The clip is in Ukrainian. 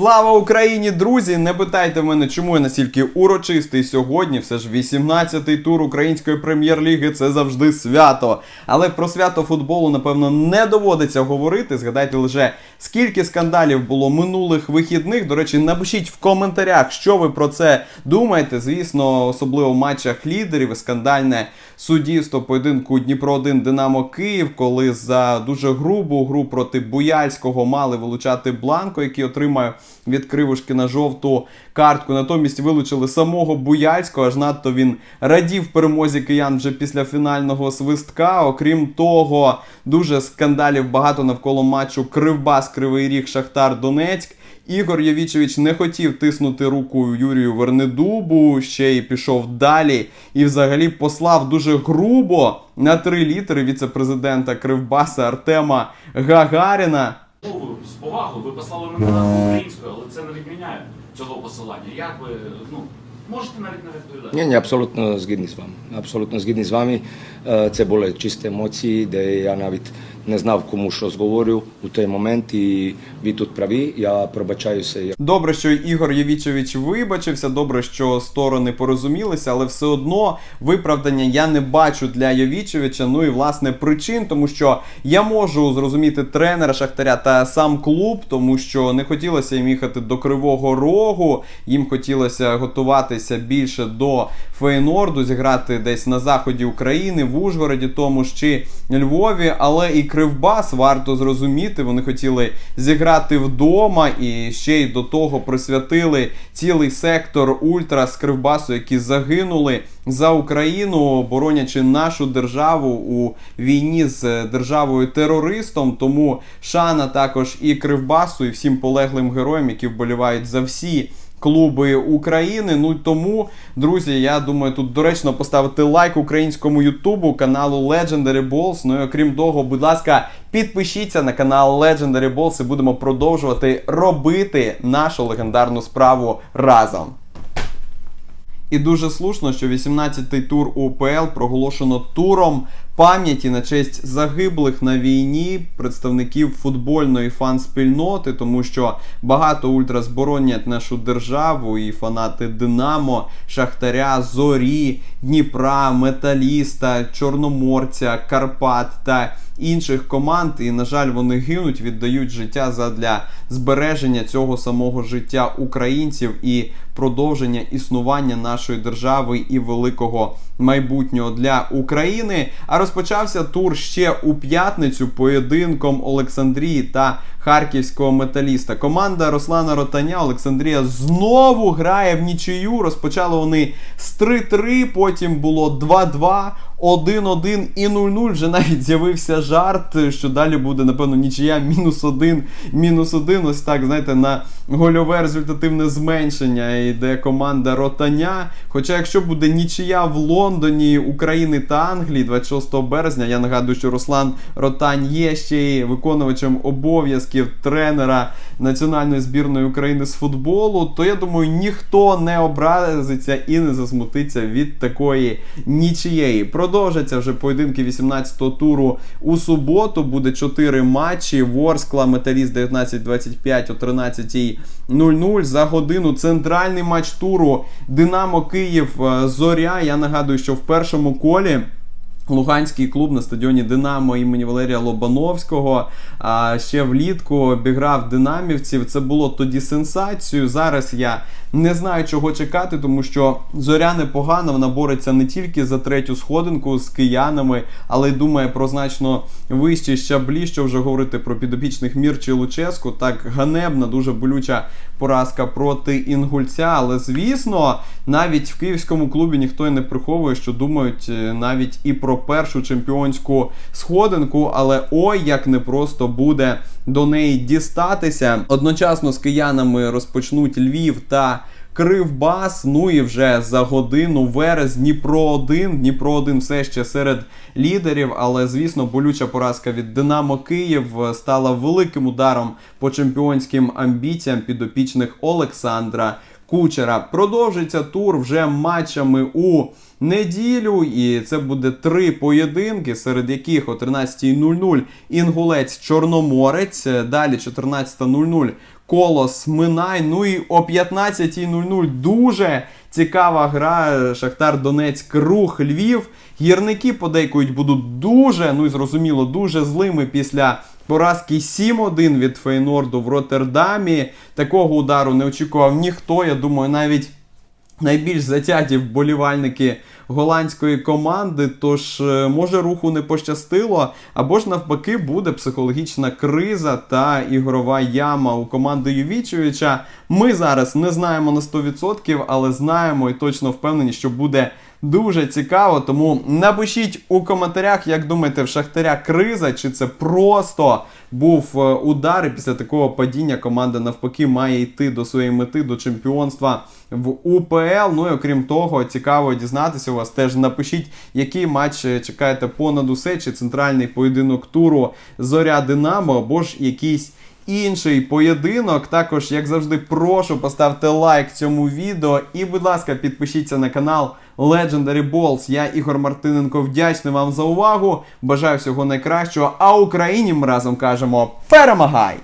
Слава Україні, друзі! Не питайте мене, чому я настільки урочистий сьогодні. Все ж 18-й тур української прем'єр-ліги це завжди свято. Але про свято футболу, напевно, не доводиться говорити. Згадайте лише скільки скандалів було минулих вихідних. До речі, напишіть в коментарях, що ви про це думаєте. Звісно, особливо в матчах лідерів і скандальне суддівство поєдинку Дніпро 1 Динамо Київ, коли за дуже грубу гру проти Буяльського мали вилучати Бланко, який отримає від кривушки на жовту картку. Натомість вилучили самого Буяльського, аж надто він радів перемозі киян вже після фінального свистка. Окрім того, дуже скандалів багато навколо матчу Кривбас Кривий Ріг Шахтар Донецьк. Ігор Явічевич не хотів тиснути руку Юрію Вернедубу, ще й пішов далі. І взагалі послав дуже грубо на три літери віце-президента Кривбаса Артема Гагаріна. Ну, з повагою ви послали мене на українською, але це не відміняє цього посилання. Як ви ну можете навіть не відповідати? Ні, ні, абсолютно згідний з вами. Абсолютно згідний з вами. Е, Це були чисті емоції, де я навіть не знав, кому що зговорю у той момент. І ви тут праві. Я пробачаюся. Добре, що Ігор Євічевич вибачився. Добре, що сторони порозумілися, але все одно виправдання я не бачу для Євічевича. Ну і власне причин, тому що я можу зрозуміти тренера Шахтаря та сам клуб, тому що не хотілося їм їхати до Кривого Рогу. Їм хотілося готуватися більше до Фейнорду, зіграти десь на заході України, в Ужгороді, тому ж чи Львові, але і Кривбас варто зрозуміти. Вони хотіли зіграти вдома і ще й до того присвятили цілий сектор ультра з Кривбасу, які загинули за Україну, боронячи нашу державу у війні з державою терористом. Тому шана також і Кривбасу, і всім полеглим героям, які вболівають за всі клуби України. Ну тому, друзі, я думаю, тут доречно поставити лайк українському Ютубу, каналу Legendary Balls. Ну і окрім того, будь ласка, підпишіться на канал Legendary Balls і будемо продовжувати робити нашу легендарну справу разом. І дуже слушно, що 18-й тур УПЛ проголошено туром пам'яті на честь загиблих на війні представників футбольної фан-спільноти, тому що багато ультрас боронять нашу державу і фанати Динамо, Шахтаря, Зорі, Дніпра, Металіста, Чорноморця, Карпат та інших команд. І, на жаль, вони гинуть, віддають життя задля збереження цього самого життя українців і продовження існування нашої держави і великого майбутнього для України. А розпочався тур ще у п'ятницю поєдинком Олександрії та харківського металіста. Команда Руслана Ротаня Олександрія знову грає в нічию. Розпочали вони з 3-3, потім було 2-2. 1-1 і 0-0 вже навіть з'явився жарт, що далі буде, напевно, нічия мінус 1, мінус 1. Ось так, знаєте, на гольове результативне зменшення йде команда Ротаня. Хоча, якщо буде нічия в Лондоні, України та Англії 26 березня, я нагадую, що Руслан Ротань є ще й виконувачем обов'язків тренера національної збірної України з футболу, то я думаю, ніхто не образиться і не засмутиться від такої нічиєї. Продовжаться вже поєдинки 18-го туру у суботу. Буде 4 матчі. Ворскла, Металіст 19-25 о 13.00 за годину. Центральний матч туру Динамо Київ е, Зоря. Я нагадую, що в першому колі. Луганський клуб на стадіоні Динамо імені Валерія Лобановського. А ще влітку обіграв динамівців. Це було тоді сенсацією. Зараз я не знаю, чого чекати, тому що зоря непогана. Вона бореться не тільки за третю сходинку з киянами, але й думає про значно вищі щаблі, що вже говорити про підопічних Мірчі Луческу. Так ганебна, дуже болюча поразка проти інгульця. Але звісно, навіть в київському клубі ніхто і не приховує, що думають е, навіть і про першу чемпіонську сходинку. Але ой, як непросто буде до неї дістатися. Одночасно з киянами розпочнуть Львів та. Кривбас, ну і вже за годину Верес Дніпро 1 Дніпро 1 все ще серед лідерів, але звісно, болюча поразка від Динамо Київ стала великим ударом по чемпіонським амбіціям підопічних Олександра Кучера. Продовжиться тур вже матчами у неділю, і це буде три поєдинки, серед яких о 13.00 Інгулець Чорноморець, далі 14.00 Колос Минай. Ну і о 15.00 дуже цікава гра. Шахтар Донецьк, Рух Львів. Гірники подейкують будуть дуже, ну і зрозуміло, дуже злими після поразки 7-1 від Фейнорду в Роттердамі. Такого удару не очікував ніхто. Я думаю, навіть найбільш затяті вболівальники голландської команди. Тож, е, може, руху не пощастило, або ж навпаки буде психологічна криза та ігрова яма у команди Ювічевича. Ми зараз не знаємо на 100%, але знаємо і точно впевнені, що буде. Дуже цікаво, тому напишіть у коментарях, як думаєте, в Шахтаря криза, чи це просто був е, удар, і після такого падіння команда навпаки має йти до своєї мети, до чемпіонства в УПЛ. Ну і окрім того, цікаво дізнатися у вас. Теж напишіть, який матч е, чекаєте понад усе, чи центральний поєдинок туру Зоря Динамо, або ж якийсь інший поєдинок. Також, як завжди, прошу поставте лайк цьому відео і, будь ласка, підпишіться на канал Legendary Balls. Я Ігор Мартиненко вдячний вам за увагу. Бажаю всього найкращого. А Україні ми разом кажемо перемагай!